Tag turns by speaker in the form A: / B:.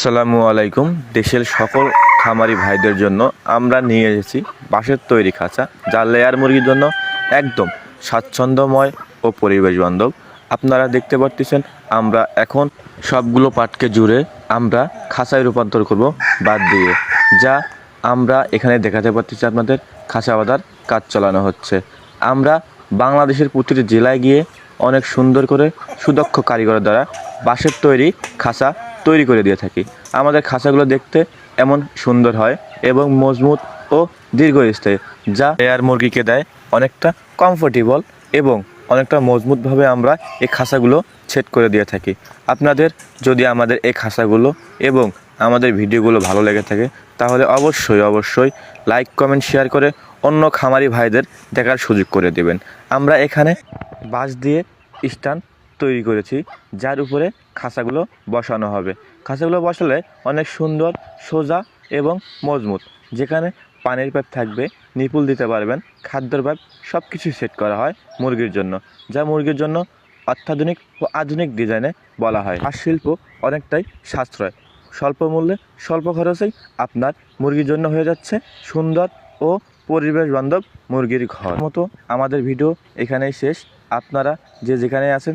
A: আসসালামু আলাইকুম। দেশের সকল খামারি ভাইদের জন্য আমরা নিয়ে এসেছি বাঁশের তৈরি খাঁচা যা লেয়ার মুরগির জন্য একদম স্বাচ্ছন্দ্যময় ও পরিবেশ বান্ধব আপনারা দেখতে পাচ্ছেন আমরা এখন সবগুলো পাটকে জুড়ে আমরা খাঁচায় রূপান্তর করব বাদ দিয়ে, যা আমরা এখানে দেখাতে পারতেছি আপনাদের খাঁচা বাঁধার কাজ চালানো হচ্ছে। আমরা বাংলাদেশের প্রতিটি জেলায় গিয়ে অনেক সুন্দর করে সুদক্ষ কারিগরের দ্বারা বাঁশের তৈরি খাঁচা তৈরি করে দিয়ে থাকি। আমাদের খাঁচাগুলো দেখতে এমন সুন্দর হয় এবং মজবুত ও দীর্ঘস্থায়ী, যা এয়ার মুরগিকে দেয় অনেকটা কমফোর্টেবল এবং অনেকটা মজবুতভাবে আমরা এই খাঁচাগুলো সেট করে দিয়ে থাকি। আপনাদের যদি আমাদের এই খাঁচাগুলো এবং আমাদের ভিডিওগুলো ভালো লেগে থাকে, তাহলে অবশ্যই অবশ্যই লাইক কমেন্ট শেয়ার করে অন্য খামারি ভাইদের দেখার সুযোগ করে দেবেন। আমরা এখানে বাঁশ দিয়ে স্ট্যান্ড তৈরি করেছি, যার উপরে খাঁচাগুলো বসানো হবে। খাঁচাগুলো বসালে অনেক সুন্দর, সোজা এবং মজবুত। যেখানে পানির পাইপ থাকবে, নিপুল দিতে পারবেন, খাদ্যর পাইপ সব কিছুই সেট করা হয় মুরগির জন্য, যা মুরগির জন্য অত্যাধুনিক ও আধুনিক ডিজাইনে বলা হয়। আর শিল্প অনেকটাই সাশ্রয়। স্বল্প মূল্যে, স্বল্প খরচেই আপনার মুরগির জন্য হয়ে যাচ্ছে সুন্দর ও পরিবেশ বান্ধব মুরগির ঘর। মতো আমাদের ভিডিও এখানেই শেষ। আপনারা যে যেখানে আছেন